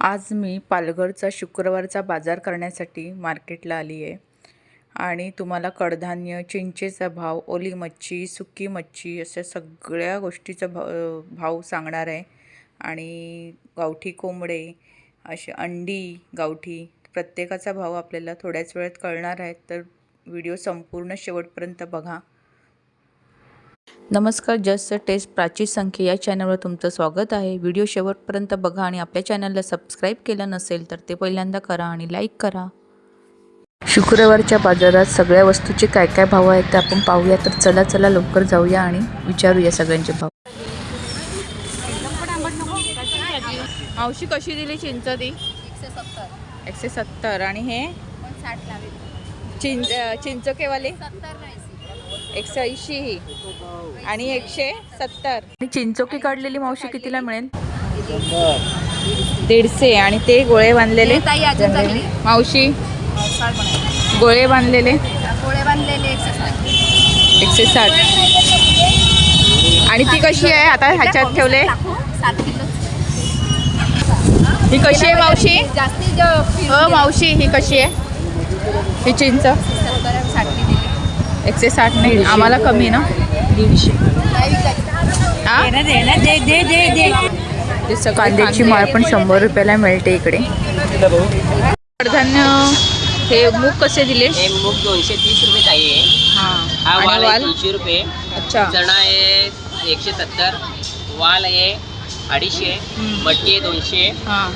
आज मी पालघरचा शुक्रवारचा बाजार करण्यासाठी मार्केटला आली आहे. आणि तुम्हाला कडधान्य चिंचेचा भाव ओली मच्छी सुकी मच्छी अशा सगळ्या गोष्टीचा भाव भाव सांगणार आहे. आणि गावठी कोंबडे असे अंडी गावठी प्रत्येकाचा भाव आपल्याला थोड्याच वेळात कळणार आहे. तर व्हिडिओ संपूर्ण शेवटपर्यंत बघा. नमस्कार जस्ट टेस्ट प्राची संख्या या चॅनलवर तुमचं स्वागत आहे. व्हिडिओ शेवटपर्यंत बघा आणि आपल्या चॅनलला सबस्क्राईब केलं नसेल तर ते पहिल्यांदा करा आणि लाईक करा. शुक्रवारच्या बाजारात सगळ्या वस्तूचे काय काय भाव आहेत ते आपण पाहूया. तर चला चला लवकर जाऊया आणि विचारूया सगळ्यांचे भाव. मावशी कशी दिली चिंच ती? एकशे सत्तर. एकशे सत्तर. आणि हे? चिंच चिंचकेवाले एकशे ऐंशी ही. आणि एकशे सत्तर. आणि चिंचोकी काढलेली मावशी कितीला मिळेल? दीडशे आणि ते गोळे बांधलेले. ताई अजून चांगली? मावशी गोळे बांधलेले. गोळे बांधलेले एकशे साठ. आणि ती कशी आहे? आता ह्याच्यात ठेवले. ही कशी आहे मावशी? जास्ती हो मावशी ही कशी आहे? ही चिंच. एकशे साठ नाही आम्हाला कमी ना? दीडशे. सगळं कांद्याची माळ पण शंभर रुपयाला मिळते इकडे. कडधान्य हे मूग कसे दिले? हे मूग दोनशे तीस रुपये ताई आहे. हा. वाल तीनशे रुपये. अच्छा. चणा आहे एकशे सत्तर. वाल आहे अडीचशे. मटकी आहे दोनशे. हा.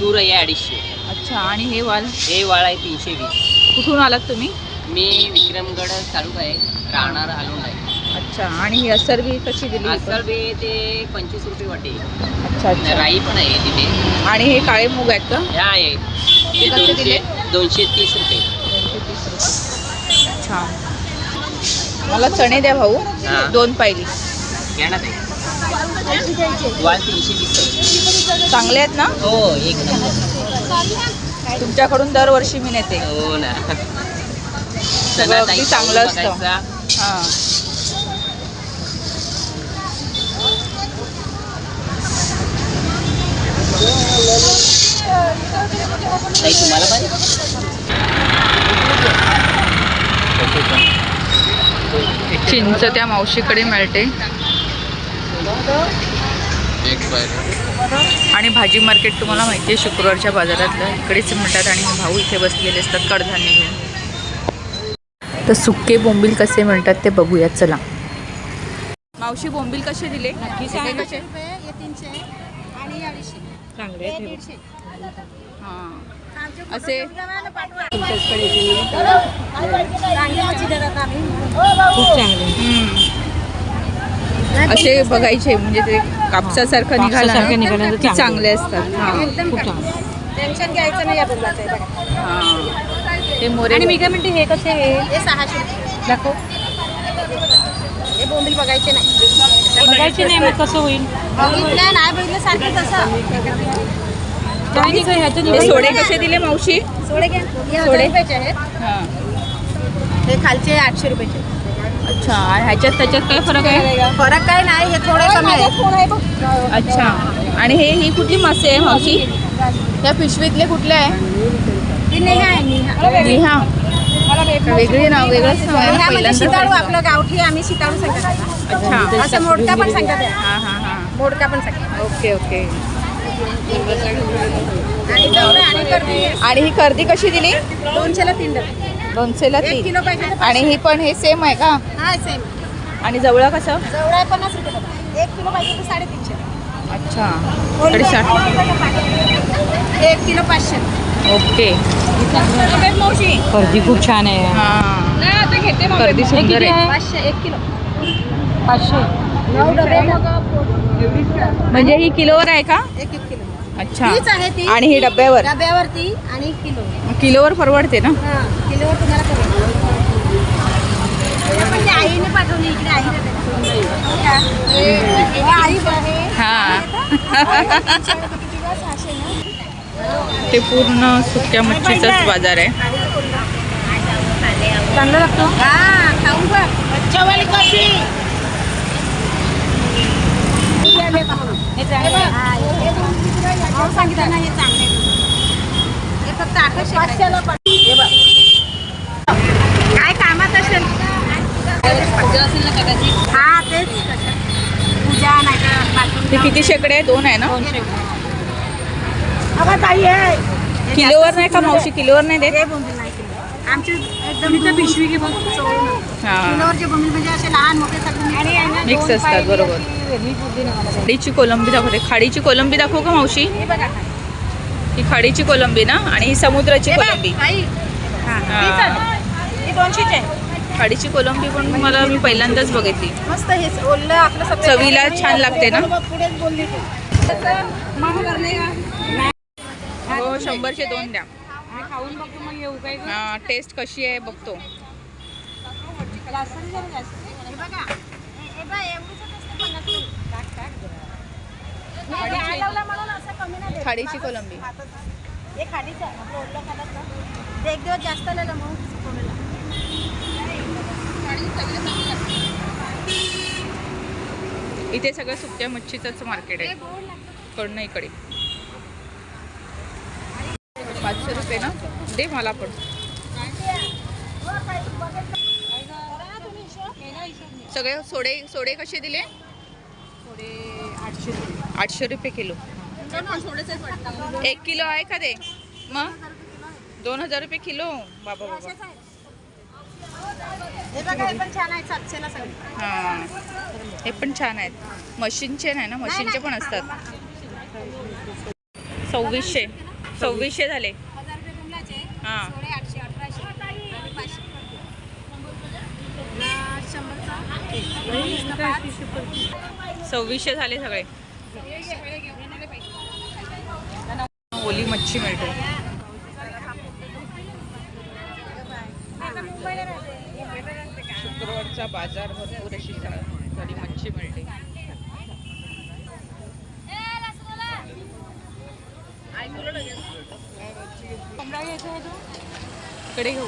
तूर आहे अडीचशे. अच्छा आणि हे वाल? हे वाळ आहे तीनशे वीस. कुठून आलात तुम्ही? मी विक्रमगड तालुका आहे राहणार आलोंड आहे अच्छा आणि ही असर बी कशी दिली? ही पण? अस्सल बी ते पंचवीस रुपये वाटे अच्छा अच्छा. राई पण आहे तिथे. आणि हे काळे मूग आहेत का? ह्या आहे. ते कसे दोनशे दिले? दोनशे तीस रुपये. दोनशे तीस रुपये. छान मला चणे द्या भाऊ. हा. दोन पाहिली घ्या ना ताई वाल तीनशे वीस रुपये. चांगले आहेत ना? हो एक नंबर. तुमच्याकडून दरवर्षी मी नेते. हो ना. सगळं अगदी चांगलं असतं. हां. तुम्हाला पण? चिंच त्या मावशीकडे मिळते. आणि भाजी मार्केट तुम्हाला माहिती आहे शुक्रवारच्या बाजारातलं. इकडेच मिळतात आणि भाऊ इथे बसलेले असतात कडधान्य घेऊन. तर सुके बोंबील कसे मिळतात ते बघूया चला. मावशी बोंबील कसे दिले? हे कसे? हे चांगले हे हां. असे? हम्म. असे बघायचे म्हणजे ते कापसासारखं निघालं ना, की चांगले असतात. हां. टेन्शन घ्यायचं नाही हां. ते मोरे आणि मी काय म्हणते हे कसे हे सहाशे दाखव. हे बोंबील बघायचे नाही. बघायची नाही मग कसं होईल? बघितलं नाही बघितलं सारखं तसं. काय नाही काय ह्याचं हे सोडे कसे दिले मावशी? सोडे हे सोडे? हां. हे खालचे आठशे रुपयाचे. अच्छा आणि ह्याच्यात त्याच्यात काय फरक आहे? फरक काय नाही हे थोडे कमी आहे. अच्छा आणि हे ही कुठली मासे आहे मावशी? त्या पिशवीतले कुठले आहे? नेहा वेगळी नाव वेगळंच नाव आहे ना, आपलं गावठी आम्ही सांगतात अच्छा. असं मोडका पण सांगतात हां हां हां. मोडका पण सांगतात. Okay okay. आणि आणि आणि ही कर्दी कशी दिली? दोनशेला तीन डबे. दोनशेला एक तीन. किलो पाहिजे तर आणि ही पण हे सेम आहे का? हा सेम आणि जवळ कसं? जवळ पन्नास रुपये डबा. एक किलो पाहिजे तर साडेतीनशे. अच्छा. साडेसाठ एक किलो पाचशे. ओके. कर्दी खूप छान आहे. हां. कर्दी सुंदर आहे. पाचशे एक किलो. पाचशे. नऊ डबे म्हणजे ही किलोवर आहे का? एक एक किलो. अच्छा. तीच आहे ती. आणि ही डब्यावर? डब्यावरती आणि किलो. किलोवर परवडते ना? हा किलोवर तुम्हाला ते आईने पाठवली इकडे आई हो का? आई आहे. हां. ते पूर्ण सुक्या मच्छीचाच बाजार आहे. चांगलं लागतो? हा हे. हा, हे हे हे. काय कामात असेल? हा तेच. पूजा नाही ते किती शेकडे आहे? दोन आहे ना? किलोवर नाही का मावशी? किलोवर नाही देत? बोंबील नाही किलो. आमचे एकदम पिशवी घे बघ किलोवरचे बोंबील म्हणजे असे लहान मोठे सगळे मिक्स असतात बरोबर. खाडीची कोलंबी दाखवते. खाडीची कोलंबी दाखवू का मावशी? हे खाडीची कोलंबी ना? आणि ही समुद्राची कोलंबी. खाडीची कोलंबी पण मला मी पहिल्यांदाच बघितली. मस्त हे ओललं आपलं चवीला छान लागते ना? शंभरचे दोन द्या. खाऊन बघतो मग येऊ काय हा टेस्ट कशी आहे बघतो. हे बघा. हे- हे बघ, एवढंच असतं पन्नास रुपये. नाही, वाढवलं म्हणून असं कमी नाही देत. खाडीची कोलंबी. हे खाडीचं आहे. आपलं ओलं खातात ना. ते एक दिवस जास्त आलेलं मग. इथे सगळं सुक्या मच्छीचंच मार्केट आहे. कडनं इकडे. रुपये ना? दे मला पण. सगळे सोडे सोडे कसे दिले? आठशे रुपये. किलो. एक किलो आहे का ते मग? दोन हजार रुपये किलो. बाबा बाबा. हे पण छान आहेत. मशीनचे नाही ना? मशीनचे पण असतात. सव्वीसशे. सव्वीसशे झाले. आठशे अठराशे आणि पाचशे. ना शंभरचा. सव्वीसशे झाले सगळे. ओली मच्छी मिळते. शुक्रवारचा बाजार भरपूर अशी झाली मच्छी मिळते इकडे घेऊ.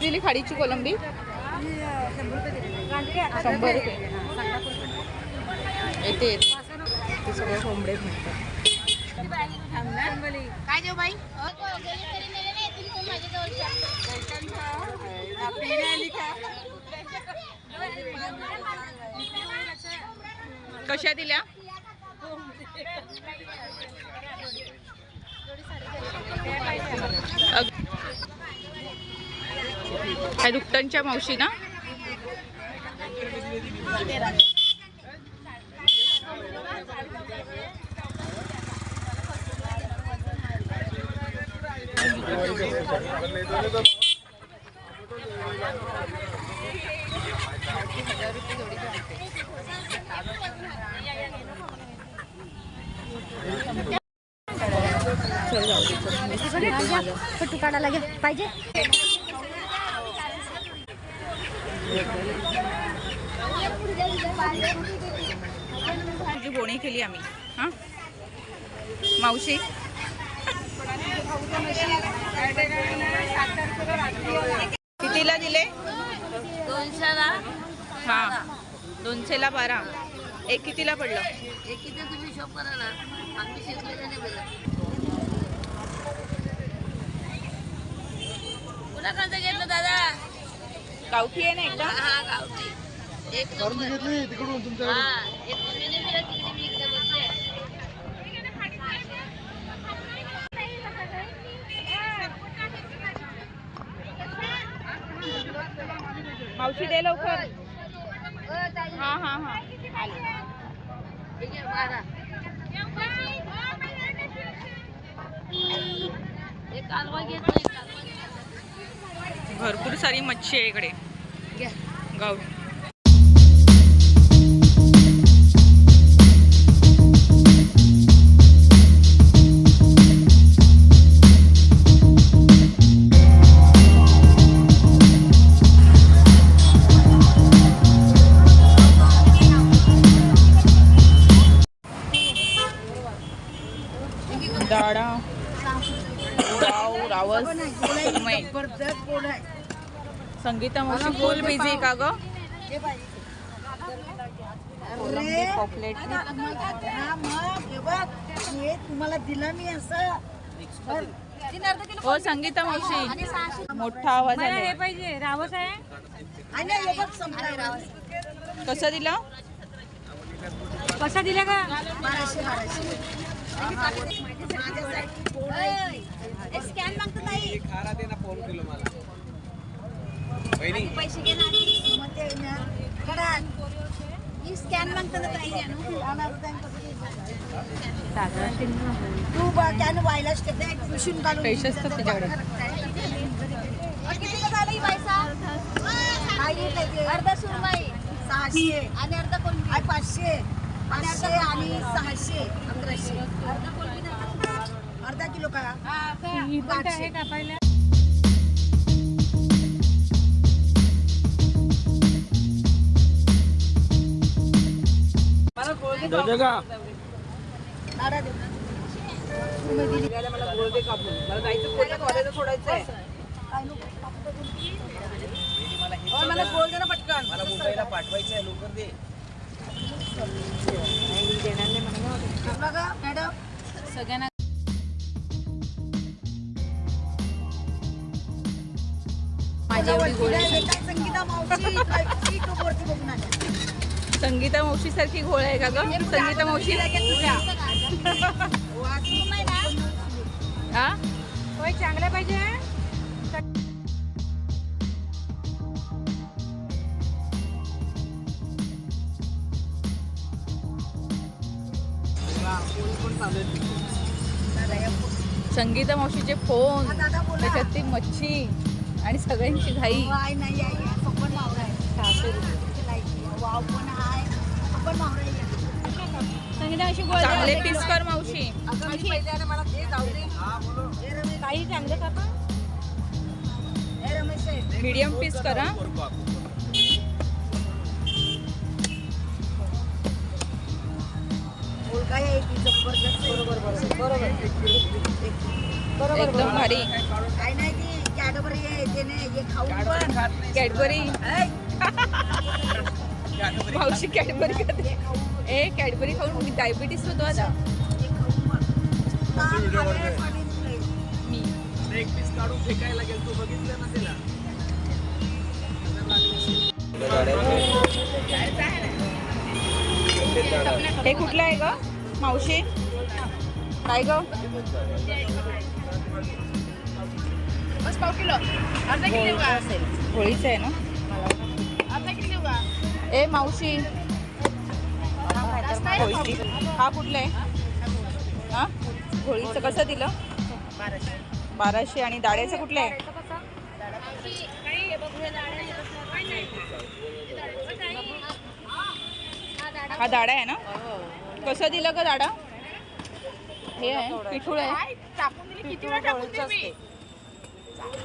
दिली खाडीची कोलंबी. शंभर रुपये. येते येते. ते सगळे कोंबडे मिळतात काय देऊ बाई? कशा दिल्या? काय दुकटांच्या मावशी ना चल जाऊ दे, चल. काढायला घ्या पाहिजे? तुझी बोणी केली आम्ही हा? मावशी? कितीला दिले? दोनशेला? हा. दोनशेला बारा. एक कितीला पडलं? एक किती तुम्ही शॉप करा ना. आम्ही शिकलेले नाही कुणाकडचं घेतलं दादा? गावठी आहे ना एकदम? हा गावठी. एक नंबर. हा एक मम्मीने दिला तिकडे मी इकडे बसले मावशी दे लवकर. हा हा हा ठीक आहे बारा. एक कालवा घेत नाही कालवा घेत भरपूर सारी मच्छी आहे इकडे. गावठी संगीता मावशी फुल बिझी का ग पॉपलेट तुम्हाला दिलं मी असं हो संगीता मावशी मोठा आवाज मला हे पाहिजे रावस आहे हे कसं दिलं कसा दिला का स्कॅन मागतो पैसे. मग ते कडा. ही स्कॅन ताई तू बा त्यानं व्हायलाच ते ते पिशून काढून पैसे असतात त्याच्याकडे. किती झालं ही पैसा काय घेतलंय ते? अर्धा सुरमई. सहाशे. आणि अर्धा आणि पाचशे. पाचशे आणि सहाशे. अकराशे. अर्धा किलो का? ही पण आहे का पहिल्या नाडा दे. काय नको? मला मुंबईला पाठवायचं आहे लवकर दे बघा मॅडम सगळ्यांना एवढी गोळी संगीता मावशी बघून आल्या. संगीता मावशी सारखी गोळ आहे का ग? संगीता मावशी? हा? होय चांगल्या पाहिजे? संगीता मावशीचे फोन. त्याच्यात ती मच्छी आणि सगळ्यांची घाई. नाही चांगले पीस कर मावशी. मीडियम पीस करा बोल काय आहे की जबरदस्त. बरोबर बरोबर. बरोबर. एकदम भारी. काय नाही ती कॅडबरी हे कॅडबरी. मावशी कॅडबरी खाते. ए कॅडबरी खाऊन डायबिटीस होतो आता. हे. मी. एक पीस काढून फेकायला गेलो तू बघितलं ना त्याला हे कुठलं आहे ग? मावशी? काय ग? बस पाव किलो. अर्धा किलो देऊ का होळीचं आहे ना? ए मावशी. हा कुठला आहे? हा? होळीचं कसं दिलं? बाराशे. आणि दाड्याचं कुठलं आहे? हा दाडा आहे ना? कसं दिलं का दाडा? हे आहे पिठूळ आहे.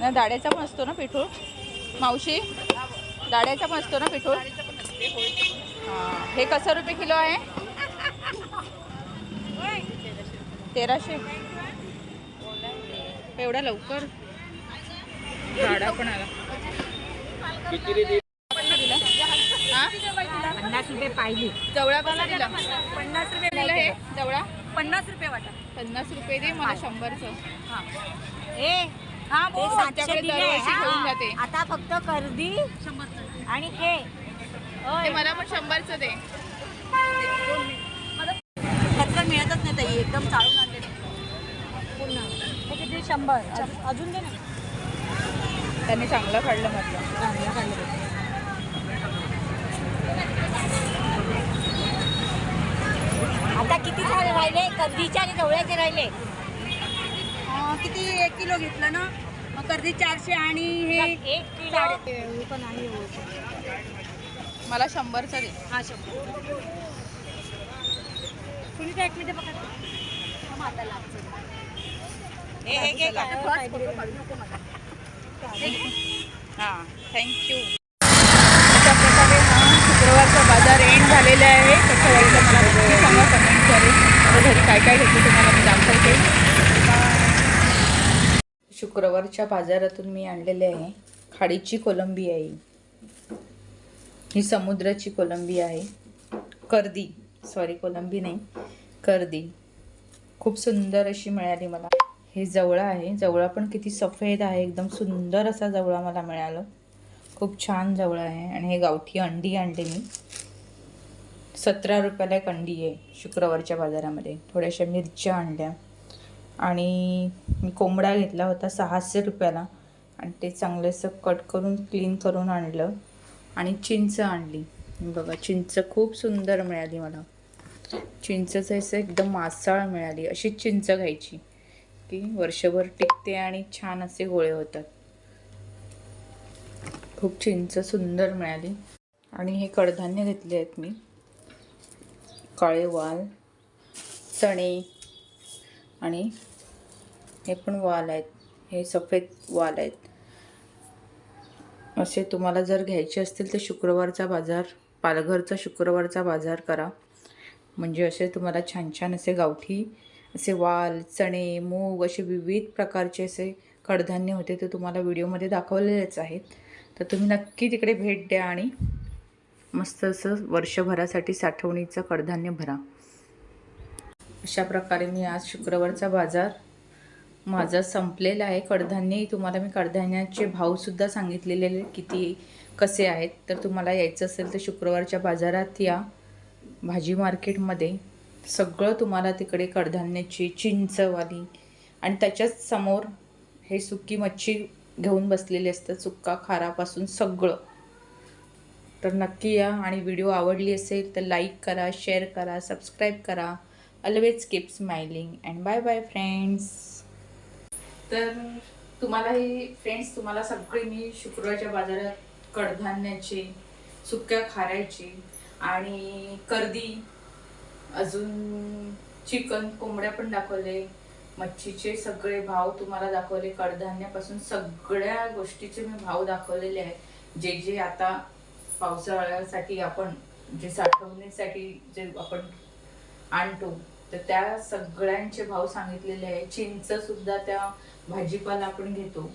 ना दाड्याचा पण असतो ना पिठूळ? मावशी दाड्याचा पण असतो ना पिठूळ? हां हे कसं रुपये किलो आहे? तेराशे. एवढा लवकर? दाडा पण आला. हा? पन्नास रुपये पाहिजे. जवळा कसा दिला? पन्नास रुपये दिलं हे. जवळा? पन्नास रुपये वाटा. पन्नास रुपये दे मला शंभरचं. ए हा ते सातशे दरवर्षी घेऊन जाते. आता फक्त कर्दी आणि हे. ते मला पण शंभरचं दे. खर्च मिळतच नाही ताई एकदम चालून आणले. किती? शंभर. अजून- अजून दे ना. त्यांनी चांगलं काढलं म्हटलं. चांगलं काढलं. आता किती झाले राहिले? कर्दीचे आणि जवळ्याचे राहिले. किती एक किलो घेतलं ना? मग कर्दी चारशे आणि हे एक किलो. पण आहे. मला शंभरचं दे. हा शंभर. कुणी काय ऐकलं ते बघा हे थँक्यू अशा प्रकारे हा. शुक्रवारचा बाजार एंड झालेला आहे. कसं वाटलं मला नक्की सांगा कमेंट आता घरी काय काय घेतलं तुम्हाला मी दाखवते. शुक्रवारच्या बाजारातून मी आणलेले आहे खाडीची कोलंबी आहे ही. समुद्राची कोलंबी आहे. कर्दी. सॉरी कोलंबी नाही. कर्दी. खूप सुंदर अशी मिळाली मला. हे जवळा आहे. जवळा पण किती सफेद आहे. एकदम सुंदर असा जवळा मला मिळालं. खूप छान जवळ आहे. आणि हे गावठी अंडी आणली मी. सतरा रुपयाला एक अंडी आहे शुक्रवारच्या बाजारामध्ये. थोड्याशा मिरच्या आणल्या. आणि मी कोंबडा घेतला होता सहाशे रुपयाला. आणि ते चांगलं असं कट करून क्लीन करून आणलं. आणि चिंच आणली. बघा चिंच खूप सुंदर मिळाली मला. चिंचचं असं एकदम मासाळ मिळाली. अशीच चिंच घ्यायची की वर्षभर टिकते आणि छान असे गोळे होतात. खूप चिंच सुंदर मिळाली. आणि हे कडधान्य घेतले आहेत मी. काळे वाल चणे आणि हे पण वाल आहेत. हे सफेद वाल आहेत. असे तुम्हाला जर घ्यायचे असतील तर शुक्रवारचा बाजार पालघरचा शुक्रवारचा बाजार करा. म्हणजे असे तुम्हाला छान छान असे गावठी असे वाल चणे मूग असे विविध प्रकारचे असे कडधान्य होते ते तुम्हाला व्हिडिओमध्ये दाखवलेलेच आहेत. तर तुम्ही नक्की तिकडे भेट द्या आणि मस्त असं वर्षभरासाठी साठवणीचं कडधान्य भरा. अशा प्रकारे मी आज शुक्रवारचा बाजार माझा संपलेला आहे. कडधान्यही तुम्हाला मी कडधान्याचे भावसुद्धा सांगितलेले किती कसे आहेत? तर तुम्हाला यायचं असेल तर शुक्रवारच्या बाजारात या भाजी मार्केटमध्ये. सगळं तुम्हाला तिकडे कडधान्याची चिंचवाली आणि त्याच्याच समोर हे सुकी मच्छी घेऊन बसलेली असतात. सुक्का खारापासून सगळं. तर नक्की या आणि व्हिडिओ आवडली असेल तर लाईक करा शेअर करा सबस्क्राईब करा. Always keep smiling and bye bye friends तर तुम्हाला हे फ्रेंड्स तुम्हाला सगळे मी शुक्रवारच्या बाजारात कडधान्याचे सुक्या खारायची आणि कर्दी अजून चिकन कोंबड्या पण दाखवले मच्छीचे सगळे भाव तुम्हाला दाखवले कडधान्यापासून सगळ्या गोष्टीचे मी भाव दाखवलेले आहेत. जे जे आता पावसाळ्यासाठी आपण जे साठवण्यासाठी जे आपण आणतो तर त्या सगळ्यांचे भाव सांगितलेले आहे. चिंच सुद्धा त्या भाजीपाला आपण घेतो.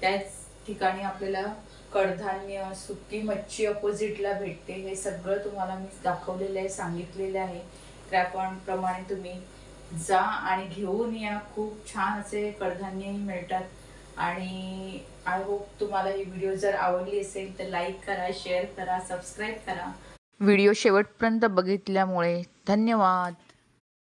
त्याच ठिकाणी आपल्याला कडधान्य सुकी मच्छी अपोजिटला भेटते. हे सगळं तुम्हाला मी दाखवलेलं आहे सांगितलेलं आहे. त्याप्रमाणे तुम्ही जा आणि घेऊन या. खूप छान असे कडधान्यही मिळतात. आणि आय होप तुम्हाला ही व्हिडिओ जर आवडली असेल तर लाईक करा शेअर करा सबस्क्राईब करा. व्हिडिओ शेवटपर्यंत बघितल्यामुळे धन्यवाद.